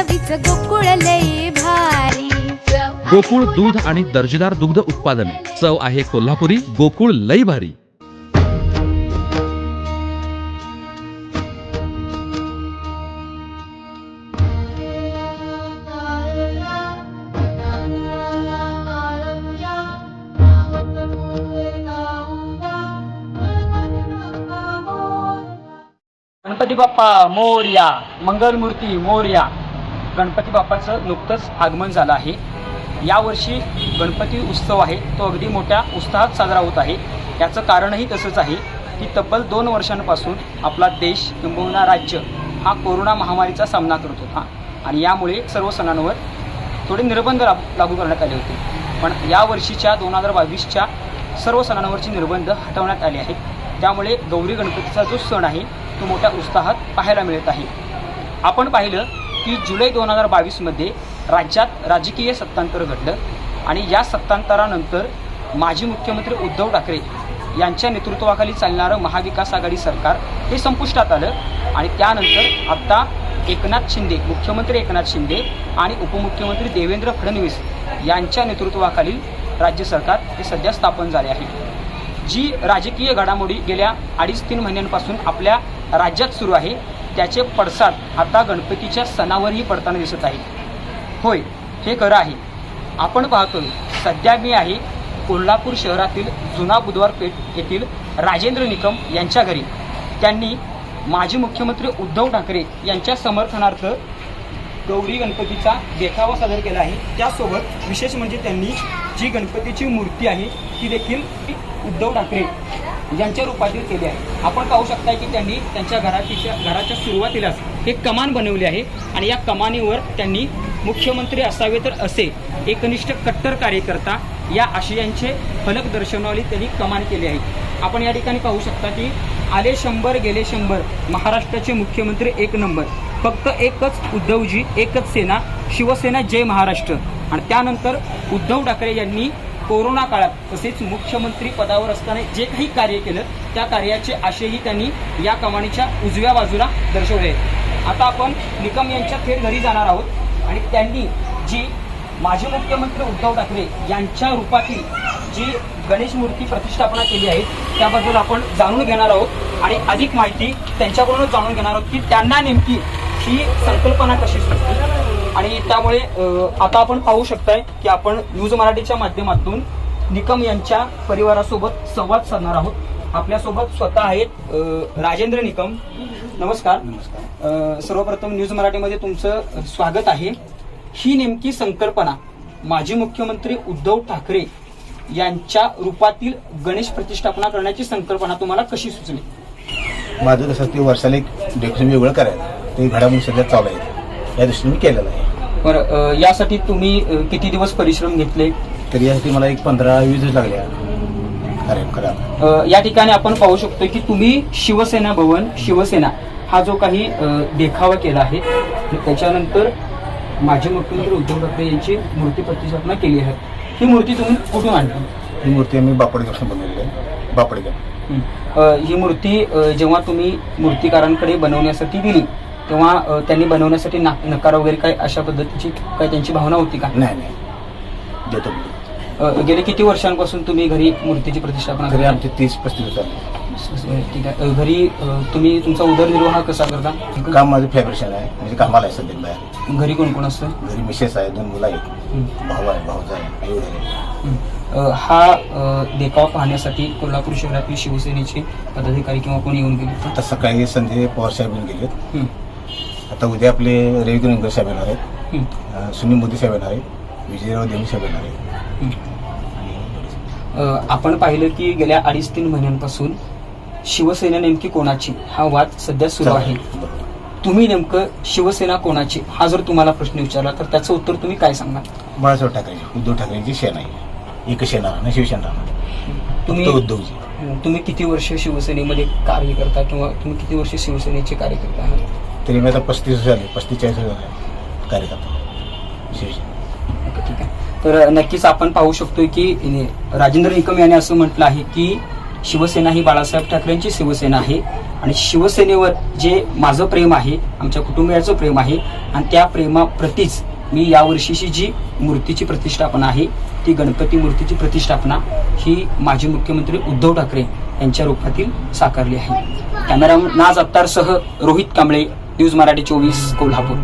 चवीच गोकुळ लई भारी. गोकुळ दूध आणि दर्जेदार दुग्ध उत्पादने. चव आहे कोल्हापुरी गोकुळ लई भारी. गणपती बाप्पा मोरया. मंगलमूर्ती मोरया. गणपती बाप्पाचं नुकतंच आगमन झालं आहे. यावर्षी गणपती उत्सव आहे. तो अगदी मोठ्या उत्साहात साजरा होत आहे. याचं कारणही तसंच आहे की तब्बल दोन वर्षांपासून आपला देश किंबहुना राज्य हा कोरोना महामारीचा सामना करत होता. आणि यामुळे सर्व सणांवर थोडे निर्बंध लागू करण्यात आले होते. पण या वर्षीच्या दोन हजार बावीसच्या सर्व सणांवरचे निर्बंध हटवण्यात आले आहेत. त्यामुळे गौरी गणपतीचा जो सण आहे तो मोठ्या उत्साहात पाहायला मिळत आहे. आपण पाहिलं की जुलै दोन हजार बावीसमध्ये राज्यात राजकीय सत्तांतर घडलं आणि या सत्तांतरानंतर माजी मुख्यमंत्री उद्धव ठाकरे यांच्या नेतृत्वाखाली चालणारं महाविकास आघाडी सरकार हे संपुष्टात आलं. आणि त्यानंतर आत्ता एकनाथ शिंदे मुख्यमंत्री एकनाथ शिंदे आणि उपमुख्यमंत्री देवेंद्र फडणवीस यांच्या नेतृत्वाखालील राज्य सरकार हे सध्या स्थापन झाले आहे. जी राजकीय घडामोडी गेल्या अडीच तीन महिन्यांपासून आपल्या राज्यात सुरू आहे त्याचे पडसाद आता गणपतीच्या सणावरही पडताना दिसत आहे होय हे खरं आहे. आपण पाहतोय सध्या मी आहे कोल्हापूर शहरातील जुना बुधवार पेठ येथील राजेंद्र निकम यांच्या घरी. त्यांनी माजी मुख्यमंत्री उद्धव ठाकरे यांच्या समर्थनार्थ गौरी गणपतीचा देखावा सादर केला आहे. त्यासोबत विशेष म्हणजे त्यांनी जी गणपतीची मूर्ती आहे ती देखील उद्धव ठाकरे यांच्या रूपातील केली आहे. आपण पाहू शकता की त्यांनी त्यांच्या घराच्या घराच्या सुरुवातीलाच एक कमान बनवली आहे आणि या कमानीवर त्यांनी मुख्यमंत्री असावे तर असे एकनिष्ठ कट्टर कार्यकर्ता या आशयांचे फलक दर्शवणारी त्यांनी कमान केली आहे. आपण या ठिकाणी पाहू शकता की आले शंभर गेले शंभर महाराष्ट्राचे मुख्यमंत्री एक नंबर. फक्त एकच उद्धवजी एकच सेना शिवसेना जय महाराष्ट्र. आणि त्यानंतर उद्धव ठाकरे यांनी कोरोना काळात तसेच मुख्यमंत्री पदावर असताना जे काही कार्य केलं त्या कार्याचे आशयही त्यांनी या कमानीच्या उजव्या बाजूला दर्शवले. आहेत आता आपण निकम यांच्या थेट घरी जाणार आहोत आणि त्यांनी जी माजी मुख्यमंत्री उद्धव ठाकरे यांच्या रूपातील जी गणेश मूर्ती प्रतिष्ठापना केली आहे त्याबद्दल आपण जाणून घेणार आहोत. आणि अधिक माहिती त्यांच्याकडूनच जाणून घेणार आहोत की त्यांना नेमकी ही संकल्पना कशी सुचली आणि त्यामुळे आता आपण पाहू शकताय की आपण न्यूज मराठीच्या माध्यमातून निकम यांच्या परिवारासोबत संवाद साधणार आहोत. आपल्यासोबत स्वतः आहेत राजेंद्र निकम. नमस्कार. अ, सर्वप्रथम न्यूज मराठीमध्ये तुमचं स्वागत आहे. ही नेमकी संकल्पना माजी मुख्यमंत्री उद्धव ठाकरे यांच्या रूपातील गणेश प्रतिष्ठापना करण्याची संकल्पना तुम्हाला कशी सुचली? माझं कसं ते वर्षाला एक डेकोरेशन वेगळं करायचं. ते घडामोडी सध्या चालू आहेत. या दृष्टीने मी केलेलं आहे. बरं अ, यासाठी तुम्ही अ, किती दिवस परिश्रम घेतले? तर यासाठी मला एक पंधरा वीस दिवस लागले अ, या ठिकाणी आपण पाहू शकतो की तुम्ही शिवसेना भवन शिवसेना हा जो काही अ, देखावा केला आहे त्याच्यानंतर माजी मुख्यमंत्री उद्धव ठाकरे यांची मूर्ती प्रतिष्ठापना केली आहे. ही मूर्ती तुम्ही कुठून आणली? ही मूर्ती आम्ही बापडगावसून बनवलेली आहे. बापडगाव हं. अ, ही मूर्ती अ, जेव्हा तुम्ही मूर्तिकारांकडे बनवण्यासाठी दिली तेव्हा त्यांनी बनवण्यासाठी नकार वगैरे काय अशा पद्धतीची काय त्यांची भावना होती का? नाही नाही. देतो. मी गेले किती वर्षांपासून तुम्ही घरी मूर्तीची प्रतिष्ठापना घरी करता? आमचे तीस पस्तीस ठीक आहे. अ, घरी अ, तुम्ही तुमचा उदरनिर्वाह कसा करता? काम माझं फॅब्रिशन आहे. म्हणजे कामाला आहे सध्या बाहेर. घरी कोण कोण असतं? घरी मिसेस आहे दोन मुलं आहेत. हं. भाऊ आहे भाऊजा आहे. हं. अ, हा अ, देखावा पाहण्यासाठी कोल्हापूर शहरातील शिवसेनेचे पदाधिकारी किंवा कोणी येऊन गेले? आता सकाळी संजय पवार साहेब येऊन गेलेत हं. आता उद्या आपले रवी गंगर साहेब येणार आहेत. अं, सुनील मोदी साहेब येणार आहेत. विजयराव देवी साहेब येणार आहेत. अ, आपण पाहिलं की गेल्या अडीच तीन महिन्यांपासून शिवसेना नेमकी कोणाची? हा वाद सध्या सुरू आहे. तुम्ही नेमकं शिवसेना कोणाची? हा जर तुम्हाला प्रश्न विचारला तर त्याचं उत्तर तुम्ही काय सांगाल? बाळासाहेब ठाकरे उद्धव ठाकरेंची सेना आहे. एक सेना ना शिवसेना राहणार. तुम्ही फक्त उद्धवजी. तुम्ही किती वर्ष शिवसेनेमध्ये कार्य करता किंवा तुम्ही किती वर्ष शिवसेनेचे कार्यकर्ता आहात? तरी मी आता पस्तीस झाले पस्तीस चाळीस झाले कार्यकर्ता. शिवसेना ठीक आहे. तर नक्कीच आपण पाहू शकतो की राजेंद्र निकम यांनी असं म्हटलं आहे की शिवसेना ही बाळासाहेब ठाकरेंची शिवसेना आहे. आणि शिवसेनेवर जे माझं प्रेम आहे आमच्या कुटुंबियाचं प्रेम आहे आणि त्या प्रेमाप्रतीच मी यावर्षीची जी मूर्तीची प्रतिष्ठापना आहे ती गणपती मूर्तीची प्रतिष्ठापना ही माजी मुख्यमंत्री उद्धव ठाकरे यांच्या रूपातील साकारली आहे. कॅमेरामन नाज अत्तारसह रोहित कांबळे न्यूज मराठी चोवीस कोल्हापूर.